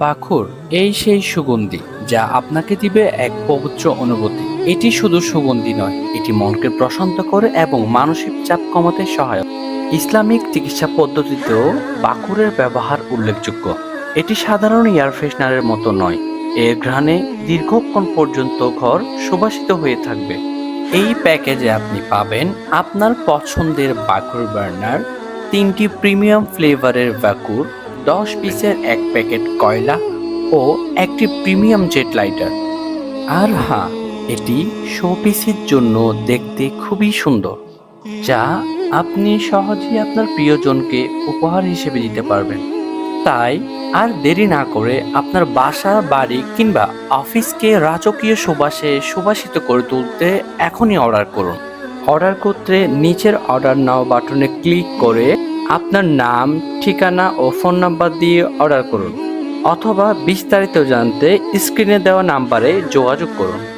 বাখুর, এই সেই সুগন্ধি যা আপনাকে দিবে এক পবিত্র অনুভূতি। এটি শুধু সুগন্ধি নয়, এটি মনকে প্রশান্ত করে এবং মানসিক চাপ কমাতে সহায়ক। ইসলামিক চিকিৎসা পদ্ধতিতেও বাকুরের ব্যবহার উল্লেখযোগ্য। এটি সাধারণ এয়ার ফ্রেশনারের মতো নয়, এর ঘ্রাণে দীর্ঘক্ষণ পর্যন্ত ঘর সুবাসিত হয়ে থাকবে। এই প্যাকেজে আপনি পাবেন আপনার পছন্দের বাকুর বার্নার, তিনটি প্রিমিয়াম ফ্লেভারের বাকুর দশ পিসের এক প্যাকেট কয়লা ও একটি প্রিমিয়াম জেট লাইটার। আর হ্যাঁ এটি শোপিসের জন্য দেখতে খুবই সুন্দর, যা আপনি সহজেই আপনার প্রিয়জনকে উপহার হিসেবে দিতে পারবেন। তাই আর দেরি না করে আপনার বাসা বাড়ি কিংবা অফিসকে রাজকীয় সুবাসে সুবাসিত করে তুলতে এখনই অর্ডার করুন। অর্ডার করতে নিচের অর্ডার নাও বাটনে ক্লিক করে আপনার নাম, ঠিকানা ও ফোন নাম্বার দিয়ে অর্ডার করুন, অথবা বিস্তারিত জানতে স্ক্রিনে দেওয়া নাম্বারে যোগাযোগ করুন।